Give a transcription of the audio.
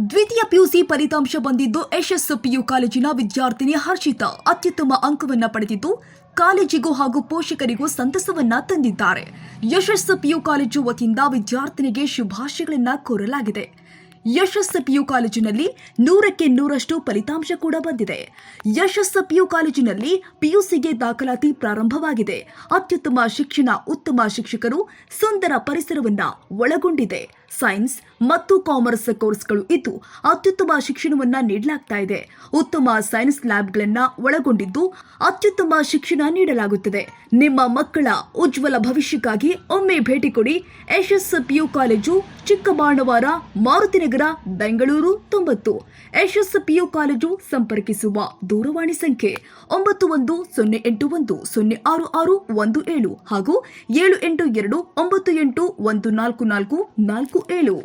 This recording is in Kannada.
ದ್ವಿತೀಯ ಪಿಯುಸಿ ಫಲಿತಾಂಶ ಬಂದಿದ್ದು ಯಶಸ್ಸು ಪಿಯು ಕಾಲೇಜಿನ ವಿದ್ಯಾರ್ಥಿನಿ ಹರ್ಷಿತಾ. ಅತ್ಯುತ್ತಮ ಅಂಕವನ್ನ ಪಡೆದಿದ್ದು ಕಾಲೇಜಿಗೂ ಹಾಗೂ ಪೋಷಕರಿಗೂ ಸಂತಸವನ್ನ ತಂದಿದ್ದಾರೆ. ಯಶಸ್ಸು ಪಿಯು ಕಾಲೇಜು ವತಿಯಿಂದ ವಿದ್ಯಾರ್ಥಿನಿಗೆ ಶುಭಾಶಯಗಳನ್ನ ಕೋರಲಾಗಿದೆ. ಯಶಸ್ಸು ಪಿಯು ಕಾಲೇಜಿನಲ್ಲಿ ನೂರಕ್ಕೆ ನೂರಷ್ಟು ಫಲಿತಾಂಶ ಕೂಡ ಬಂದಿದೆ. ಯಶಸ್ಸು ಪಿಯು ಕಾಲೇಜಿನಲ್ಲಿ ಪಿಯುಸಿಗೆ ದಾಖಲಾತಿ ಪ್ರಾರಂಭವಾಗಿದೆ. ಅತ್ಯುತ್ತಮ ಶಿಕ್ಷಣ, ಉತ್ತಮ ಶಿಕ್ಷಕರು ಸುಂದರ ಪರಿಸರವನ್ನ ಒಳಗೊಂಡಿದೆ. ಸೈನ್ಸ್ ಮತ್ತು ಕಾಮರ್ಸ್ ಕೋರ್ಸ್ಗಳು ಇದ್ದು ಅತ್ಯುತ್ತಮ ಶಿಕ್ಷಣವನ್ನು ನೀಡಲಾಗ್ತಾ ಇದೆ. ಉತ್ತಮ ಸೈನ್ಸ್ ಲ್ಯಾಬ್ಗಳನ್ನ ಒಳಗೊಂಡಿದ್ದು ಅತ್ಯುತ್ತಮ ಶಿಕ್ಷಣ ನೀಡಲಾಗುತ್ತದೆ. ನಿಮ್ಮ ಮಕ್ಕಳ ಉಜ್ವಲ ಭವಿಷ್ಯಕ್ಕಾಗಿ ಒಮ್ಮೆ ಭೇಟಿ ಕೊಡಿ ಯಶಸ್ ಪಿಯು ಕಾಲೇಜು ಚಿಕ್ಕಬಾಣವಾರ ಮಾರುತಿನಗರ ಬೆಂಗಳೂರು ತೊಂಬತ್ತು. ಯಶಸ್ ಪಿಯು ಕಾಲೇಜು ಸಂಪರ್ಕಿಸುವ ದೂರವಾಣಿ ಸಂಖ್ಯೆ ಒಂಬತ್ತು ಒಂದು ಸೊನ್ನೆ ಎಂಟು ಒಂದು ಸೊನ್ನೆ ಆರು ಆರು ಒಂದು ಏಳು ಹಾಗೂ ಏಳು ಎಂಟು ಎರಡು ಒಂಬತ್ತು ಎಂಟು ಒಂದು ನಾಲ್ಕು ನಾಲ್ಕು ನಾಲ್ಕು ಏಳು